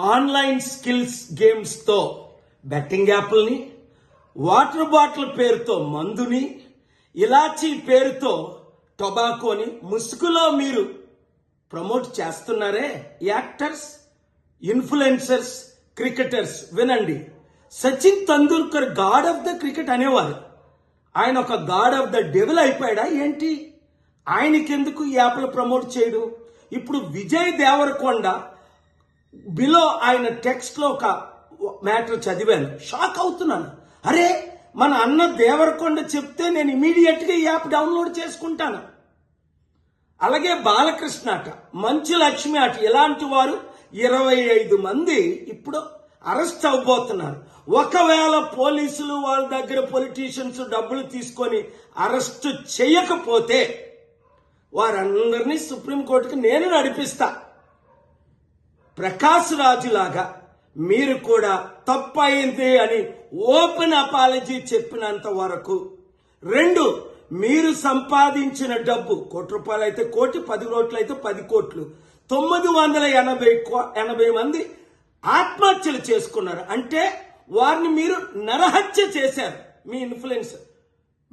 Online skills గేమ్స్తో betting యాప్ల్ని water bottle పేరుతో మందుని ఇలాచీ పేరుతో టొబాకోని ముసుగులో మీరు ప్రమోట్ చేస్తున్నారే? యాక్టర్స్ ఇన్ఫ్లుయెన్సర్స్ క్రికెటర్స్ వినండి. Sachin Tendulkar god of the cricket అనేవారు. ఆయన ఒక గాడ్ ఆఫ్ ద డెవిల్ అయిపోయాడా ఏంటి? ఆయనకెందుకు ఈ యాప్లు ప్రమోట్ చేయడు? ఇప్పుడు విజయ్ దేవరకొండ బిలో ఆయన టెక్స్ట్లో ఒక మ్యాటర్ చదివాను. షాక్ అవుతున్నాను. అరే మన అన్న దేవరకొండ చెప్తే నేను ఇమీడియట్గా ఈ యాప్ డౌన్లోడ్ చేసుకుంటాను. అలాగే బాలకృష్ణ అట మంచు లక్ష్మి అట ఇలాంటి వారు ఇరవై ఐదు మంది ఇప్పుడు అరెస్ట్ అవ్వబోతున్నారు. ఒకవేళ పోలీసులు వాళ్ళ దగ్గర పొలిటీషియన్స్ డబ్బులు తీసుకొని అరెస్ట్ చేయకపోతే వారందరినీ సుప్రీంకోర్టుకి నేను నడిపిస్తా. ప్రకాశ్ రాజు లాగా మీరు కూడా తప్పయింది అని ఓపెన్ అపాలజీ చెప్పినంత వరకు. రెండు మీరు సంపాదించిన డబ్బు కోటి రూపాయలు అయితే కోటి పది కోట్లు అయితే పది కోట్లు తొమ్మిది వందల ఎనభై కో- ఎనభై మంది ఆత్మహత్యలు చేసుకున్నారు. అంటే వారిని మీరు నరహత్య చేశారు. మీ ఇన్ఫ్లుయెన్స్.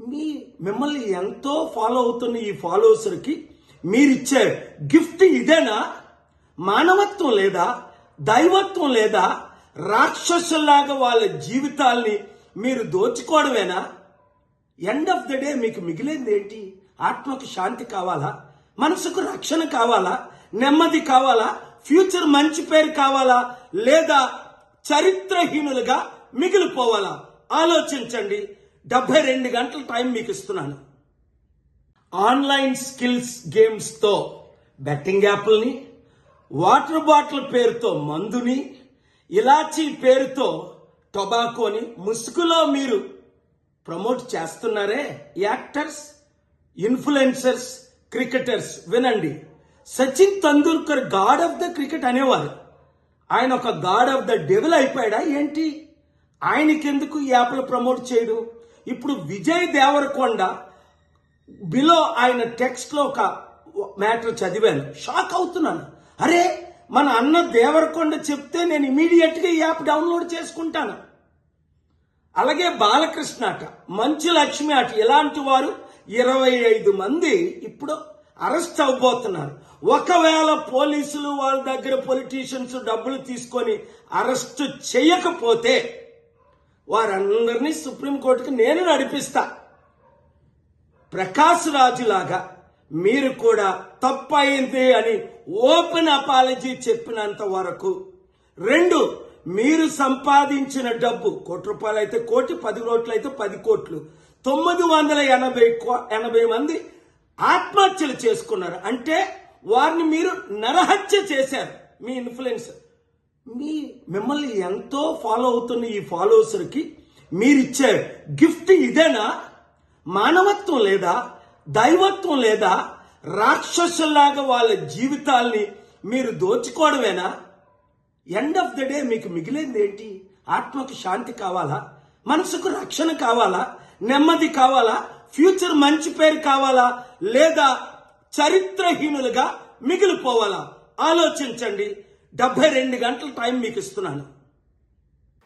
మీ మిమ్మల్ని ఎంతో ఫాలో అవుతున్న ఈ ఫాలోవర్స్కి మీరిచ్చే గిఫ్ట్ ఇదేనా? మానవత్వం లేదా దైవత్వం లేదా రాక్షసులాగా వాళ్ళ జీవితాల్ని మీరు దోచుకోవడమేనా? ఎండ్ ఆఫ్ ద డే మీకు మిగిలింది ఏంటి? ఆత్మకు శాంతి కావాలా? మనసుకు రక్షణ కావాలా? నెమ్మది కావాలా? ఫ్యూచర్ మంచి పేరు కావాలా? లేదా చరిత్రహీనులుగా మిగిలిపోవాలా? ఆలోచించండి. డెబ్బై రెండు గంటల టైం మీకు ఇస్తున్నాను. ఆన్లైన్ స్కిల్స్ గేమ్స్తో బెట్టింగ్ యాప్ల్ని వాటర్ బాటిల్ పేరుతో మందుని ఇలాచీ పేరుతో టొబాకోని ముసుగులో మీరు ప్రమోట్ చేస్తున్నారే? యాక్టర్స్ ఇన్ఫ్లుయెన్సర్స్ క్రికెటర్స్ వినండి. Sachin Tendulkar god of the cricket అనేవారు. ఆయన ఒక గాడ్ ఆఫ్ ద డెవిల్ అయిపోయాడా ఏంటి? ఆయనకెందుకు యాప్లు ప్రమోట్ చేయడు? ఇప్పుడు విజయ్ దేవరకొండ బిలో ఆయన టెక్స్ట్లో ఒక మ్యాటర్ చదివాను. షాక్ అవుతున్నాను. అరే మన అన్న దేవరకొండ చెప్తే నేను ఇమీడియట్గా ఈ యాప్ డౌన్లోడ్ చేసుకుంటాను. అలాగే బాలకృష్ణ అట మంచు లక్ష్మి అట ఇలాంటి వారు ఇరవై ఐదు మంది ఇప్పుడు అరెస్ట్ అవబోతున్నారు. ఒకవేళ పోలీసులు వాళ్ళ దగ్గర పొలిటీషియన్స్ డబ్బులు తీసుకొని అరెస్ట్ చేయకపోతే వారందరినీ సుప్రీంకోర్టుకి నేను నడిపిస్తా. ప్రకాష్ రాజు లాగా మీరు కూడా తప్పయింది అని ఓపెన్ అపాలజీ చెప్పినంత వరకు. రెండు మీరు సంపాదించిన డబ్బు కోటి రూపాయలు అయితే కోటి పది కోట్లు అయితే పది కోట్లు. తొమ్మిది వందల ఎనభై కో- ఎనభై మంది ఆత్మహత్యలు చేసుకున్నారు. అంటే వారిని మీరు నరహత్య చేశారు. మీ ఇన్ఫ్లుయెన్స్. మీ మిమ్మల్ని ఎంతో ఫాలో అవుతున్న ఈ ఫాలోవర్స్కి మీరిచ్చే గిఫ్ట్ ఇదేనా? మానవత్వం లేదా? దైవత్వం లేదా? రాక్షసుల్లాగా వాళ్ళ జీవితాల్ని మీరు దోచుకోవడమేనా? ఎండ్ ఆఫ్ ద డే మీకు మిగిలింది ఏంటి? ఆత్మకు శాంతి కావాలా? మనసుకు రక్షణ కావాలా? నెమ్మది కావాలా? ఫ్యూచర్ మంచి పేరు కావాలా? లేదా చరిత్రహీనులుగా మిగిలిపోవాలా? ఆలోచించండి. డెబ్బై రెండు గంటల టైం మీకు ఇస్తున్నాను.